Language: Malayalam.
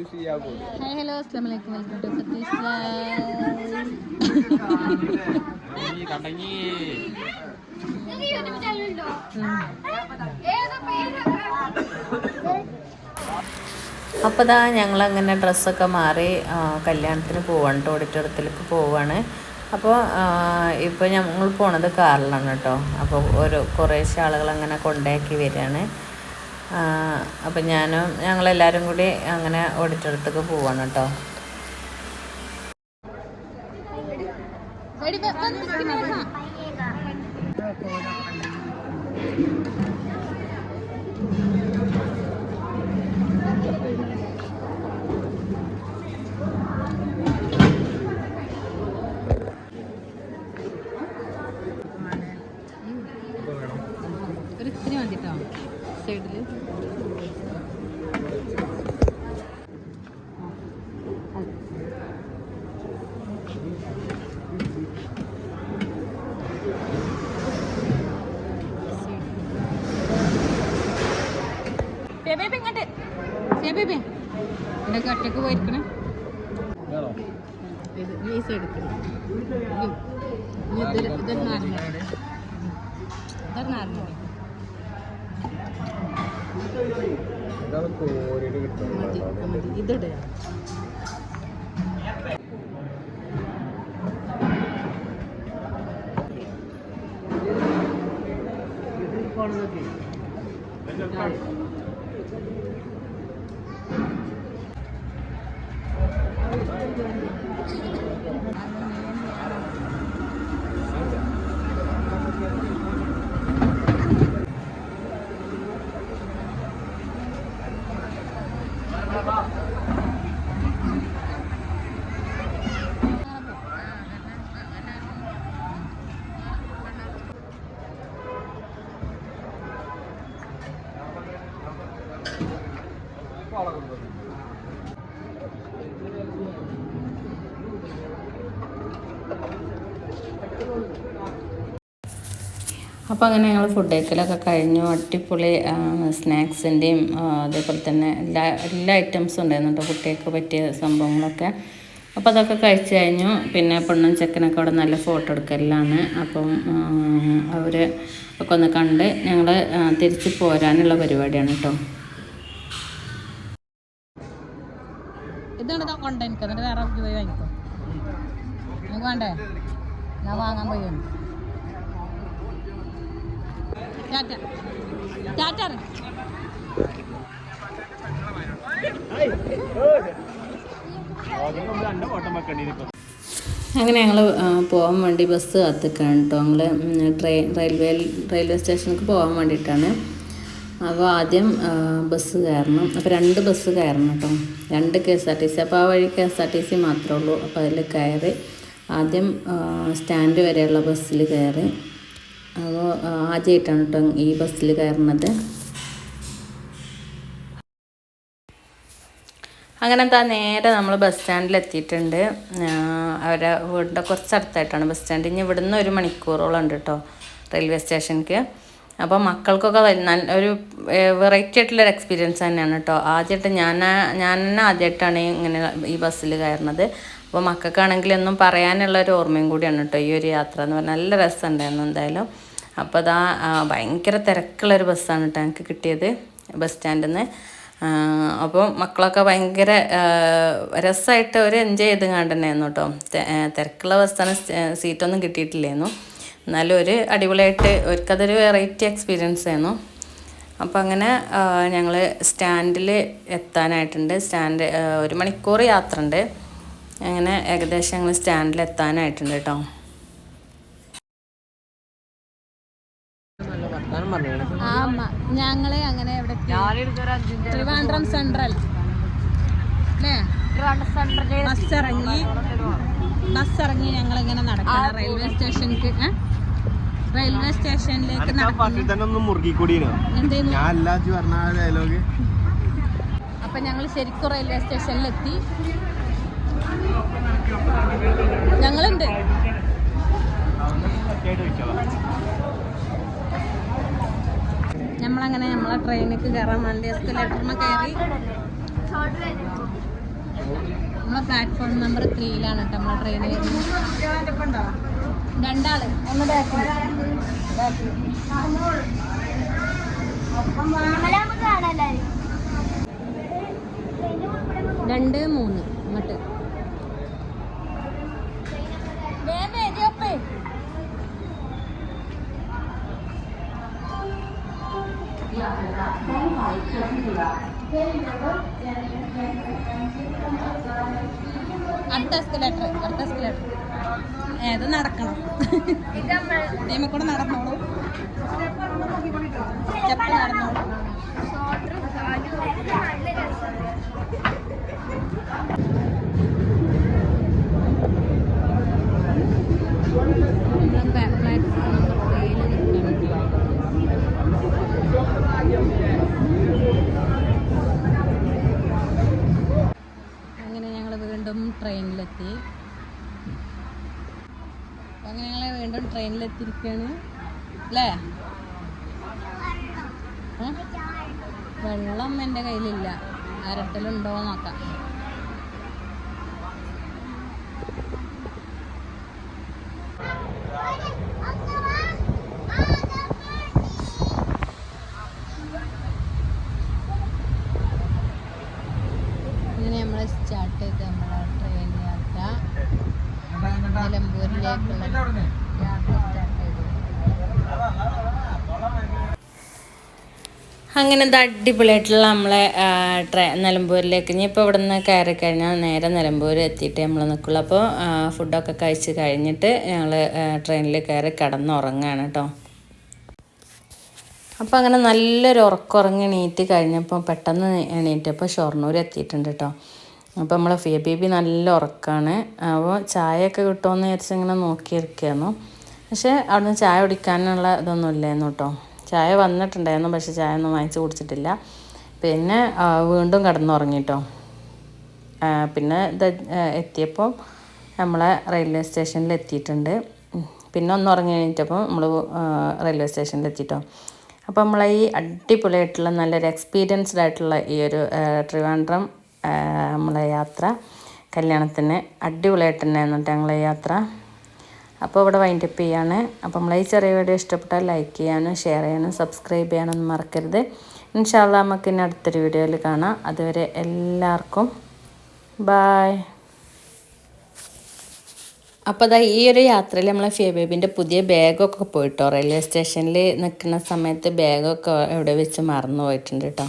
ഹായ് ഹലോ അസ്സാം വലൈക്കും വെൽക്കം ടു അപ്പോൾ ദാ ഞങ്ങളങ്ങനെ ഡ്രസ്സൊക്കെ മാറി കല്യാണത്തിന് പോവാണ് കേട്ടോ ഓഡിറ്റോറിയത്തിലേക്ക് പോവാണ്. അപ്പോൾ ഇപ്പോൾ ഞങ്ങൾ പോണത് കാറിലാണ് കേട്ടോ അപ്പോൾ ഒരു കുറേശ്ശെ ആളുകൾ അങ്ങനെ കൊണ്ടാക്കി വരികയാണ് അപ്പോൾ ഞാനും ഞങ്ങളെല്ലാവരും കൂടി അങ്ങനെ ഓഡിറ്റോറിയത്തേക്ക് പോവാണ് കേട്ടോ. ഒരു എന്റെ ഒറ്റയ്ക്ക് പോയിരിക്കണേ. ഇത് ഈ സൈഡ് ഇതൊരു നാരങ്ങ ഇതൊരു നാരങ്ങ മതി മതി ഇതിടുക അപ്പോൾ അങ്ങനെ ഞങ്ങൾ ഫുഡ് കഴിക്കലൊക്കെ കഴിഞ്ഞു. അടിപൊളി സ്നാക്സിന്റെയും അതേപോലെ തന്നെ എല്ലാ എല്ലാ ഐറ്റംസും ഉണ്ടായിരുന്നു കേട്ടോ കുട്ടികൾക്ക് പറ്റിയ സംഭവങ്ങളൊക്കെ. അപ്പോൾ അതൊക്കെ കഴിച്ചു കഴിഞ്ഞു. പിന്നെ പെണ്ണും ചെക്കനൊക്കെ അവിടെ നല്ല ഫോട്ടോ എടുക്കലാണ് അപ്പം അവർ ഒക്കെ ഒന്ന് കണ്ട് ഞങ്ങൾ തിരിച്ച് പോരാനുള്ള പരിപാടിയാണ് കേട്ടോ ഇതാണ് വേറെ വാങ്ങിക്കോ? വേണ്ടേ? ഞാൻ വാങ്ങാൻ പോയി അങ്ങനെ ഞങ്ങൾ പോകാൻ വേണ്ടി ബസ് കാത്തിക്കാണ് കേട്ടോ ഞങ്ങൾ ട്രെയിൻ റെയിൽവേ റെയിൽവേ സ്റ്റേഷനിലേക്ക് പോകാൻ വേണ്ടിയിട്ടാണ് അപ്പോൾ ആദ്യം ബസ് കയറണം. അപ്പോൾ രണ്ട് ബസ് കയറണം കേട്ടോ രണ്ട് K S R T C. അപ്പോൾ ആ വഴി K S R T C മാത്രമേ ഉള്ളൂ. അപ്പോൾ അതിൽ കയറി ആദ്യം സ്റ്റാൻഡ് വരെയുള്ള ബസ്സിൽ കയറി അപ്പോൾ ആദ്യമായിട്ടാണ് കേട്ടോ ഈ ബസ്സിൽ കയറുന്നത്. അങ്ങനെ എന്താ നേരെ നമ്മൾ ബസ് സ്റ്റാൻഡിൽ എത്തിയിട്ടുണ്ട് അവരെ വീടിന്റെ കുറച്ചടുത്തായിട്ടാണ് ബസ് സ്റ്റാൻഡ്. ഇനി ഇവിടുന്ന് ഒരു മണിക്കൂറോളം ഉണ്ട് കേട്ടോ റെയിൽവേ സ്റ്റേഷനിലേക്ക് അപ്പോൾ മക്കൾക്കൊക്കെ നല്ല ഒരു വെറൈറ്റി ആയിട്ടുള്ളൊരു എക്സ്പീരിയൻസ് തന്നെയാണ് കേട്ടോ ആദ്യമായിട്ട് ഞാൻ ഞാൻ തന്നെ ആദ്യമായിട്ടാണ് ഇങ്ങനെ ഈ ബസ്സിൽ കയറുന്നത്. അപ്പോൾ മക്കൾക്കാണെങ്കിൽ ഒന്നും പറയാനുള്ള ഒരു ഓർമ്മയും കൂടിയാണ് കേട്ടോ ഈ ഒരു യാത്ര എന്ന് പറഞ്ഞാൽ. നല്ല രസമുണ്ടായിരുന്നു എന്തായാലും. അപ്പോൾ അതാ ഭയങ്കര തിരക്കുള്ളൊരു ബസ്സാണ് കേട്ടോ എനിക്ക് കിട്ടിയത് ബസ് സ്റ്റാൻഡിൽ നിന്ന് അപ്പോൾ മക്കളൊക്കെ ഭയങ്കര രസമായിട്ട് ഒരു എൻജോയ് ചെയ്ത് കണ്ടുതന്നെയായിരുന്നു കേട്ടോ തിരക്കുള്ള ബസ്സാണ് സീറ്റൊന്നും കിട്ടിയിട്ടില്ലായിരുന്നു എന്നാലും ഒരു അടിപൊളിയായിട്ട് അവർക്കതൊരു വെറൈറ്റി എക്സ്പീരിയൻസ് ആയിരുന്നു. അപ്പോൾ അങ്ങനെ ഞങ്ങൾ സ്റ്റാൻഡിൽ എത്താനായിട്ടുണ്ട്. സ്റ്റാൻഡ് ഒരു മണിക്കൂർ യാത്ര ഉണ്ട്. അങ്ങനെ ഏകദേശം ഞങ്ങൾ സ്റ്റാൻഡിൽ എത്താനായിട്ടുണ്ട് കേട്ടോ ഞങ്ങൾ അങ്ങനെ? ട്രിവാൻഡ്രം സെൻട്രൽ. ബസ് ഇറങ്ങി. ബസ് ഇറങ്ങി ഞങ്ങൾ ഇങ്ങനെ നടക്കണം റെയിൽവേ സ്റ്റേഷനിലേക്ക് റെയിൽവേ സ്റ്റേഷനിലേക്ക് അപ്പൊ ഞങ്ങൾ ശരിക്കും റെയിൽവേ സ്റ്റേഷനിലെത്തി. ഞങ്ങളുണ്ട്. നമ്മളങ്ങനെ നമ്മളെ ട്രെയിനിലേക്ക് കയറാൻ വേണ്ടി എസ്കലേറ്ററിന് കയറി നമ്മളെ പ്ലാറ്റ്ഫോം നമ്പർ ത്രീയിലാണ് കേട്ടോ നമ്മളെ ട്രെയിൻ രണ്ടാൾ. ഒന്ന് രണ്ട് മൂന്ന്. ഇങ്ങോട്ട്. അടുത്ത എസ്കലേറ്റർ അടുത്ത എസ്കലേറ്റർ ഏത് നടക്കണം. നിയമ കൂടെ നടന്നോളൂ. സ്റ്റെപ്പ് നടന്നോളൂ പ്ലാറ്റ്ഫോം നമ്പർ ത്രീയിൽ നിൽക്കണം അങ്ങനെ ഞങ്ങൾ വീണ്ടും ട്രെയിനിലെത്തി. അങ്ങനെ ഞങ്ങൾ വീണ്ടും ട്രെയിനിലെത്തിയിരിക്കുകയാണ് അല്ലേ? വെള്ളം എന്റെ കയ്യിലില്ല. ആരട്ടലുണ്ടോ നോക്കാം. നമ്മൾ സ്റ്റാർട്ട് ചെയ്ത് നമ്മളെ ട്രെയിൻ യാത്ര നിലമ്പൂരിലേക്കുള്ള യാത്ര സ്റ്റാർട്ട് ചെയ്തു അങ്ങനെ ഇത് അടിപൊളിയായിട്ടുള്ള നമ്മളെ ട്രെ നിലമ്പൂരിലേക്ക്. ഇനി ഇപ്പോൾ ഇവിടെ നിന്ന് കയറി കഴിഞ്ഞാൽ നേരെ നിലമ്പൂർ എത്തിയിട്ട് നമ്മൾ നിൽക്കുള്ളൂ അപ്പോൾ ഫുഡൊക്കെ കഴിച്ച് കഴിഞ്ഞിട്ട് ഞങ്ങൾ ട്രെയിനിൽ കയറി കിടന്നുറങ്ങുകയാണ് കേട്ടോ അപ്പോൾ അങ്ങനെ നല്ലൊരു ഉറക്കുറങ്ങി എണീറ്റ് കഴിഞ്ഞപ്പോൾ പെട്ടെന്ന് എണീറ്റപ്പോൾ ഷൊർണൂർ എത്തിയിട്ടുണ്ട് കേട്ടോ അപ്പോൾ നമ്മളെ ഫിയ ബേബി നല്ല ഉറക്കമാണ് അപ്പോൾ ചായയൊക്കെ കിട്ടുമെന്ന് വിചാരിച്ച് ഇങ്ങനെ നോക്കിയിരിക്കുകയായിരുന്നു പക്ഷേ അവിടുന്ന് ചായ കുടിക്കാനുള്ള ഇതൊന്നും ഇല്ലായിരുന്നു കേട്ടോ ചായ വന്നിട്ടുണ്ടായിരുന്നു പക്ഷേ ചായ ഒന്നും വാങ്ങിച്ച് കുടിച്ചിട്ടില്ല. പിന്നെ വീണ്ടും കിടന്നുറങ്ങിട്ടോ പിന്നെ ഇത് എത്തിയപ്പോൾ നമ്മളെ റെയിൽവേ സ്റ്റേഷനിൽ എത്തിയിട്ടുണ്ട്. പിന്നെ ഒന്ന് ഉറങ്ങി കഴിഞ്ഞിട്ടപ്പോൾ നമ്മൾ റെയിൽവേ സ്റ്റേഷനിൽ എത്തിയിട്ടോ അപ്പോൾ നമ്മളെ ഈ അടിപൊളിയായിട്ടുള്ള നല്ലൊരു എക്സ്പീരിയൻസ്ഡ് ആയിട്ടുള്ള ഈ ഒരു ട്രിവാൻഡ്രം നമ്മളെ യാത്ര. കല്യാണത്തിന് അടിപൊളിയായിട്ട് തന്നെ എന്നിട്ട് ഞങ്ങളെ യാത്ര. അപ്പോൾ ഇവിടെ വൈൻഡപ്പ് ചെയ്യാണ്. അപ്പോൾ നമ്മളെ ഈ ചെറിയ വീഡിയോ ഇഷ്ടപ്പെട്ടാൽ ലൈക്ക് ചെയ്യാനും ഷെയർ ചെയ്യാനും സബ്സ്ക്രൈബ് ചെയ്യാനൊന്നും മറക്കരുത്. ഇൻഷാല്ല നമുക്ക് ഇനി അടുത്തൊരു വീഡിയോയിൽ കാണാം. അതുവരെ എല്ലാവർക്കും ബായ് അപ്പോൾ അതാ ഈ ഒരു യാത്രയിൽ നമ്മളെ ഫിയബേബിന്റെ പുതിയ ബാഗൊക്കെ പോയിട്ടോ? റെയിൽവേ സ്റ്റേഷനിൽ നിൽക്കുന്ന സമയത്ത് ബാഗൊക്കെ എവിടെ വെച്ച് മറന്നു പോയിട്ടുണ്ട് കേട്ടോ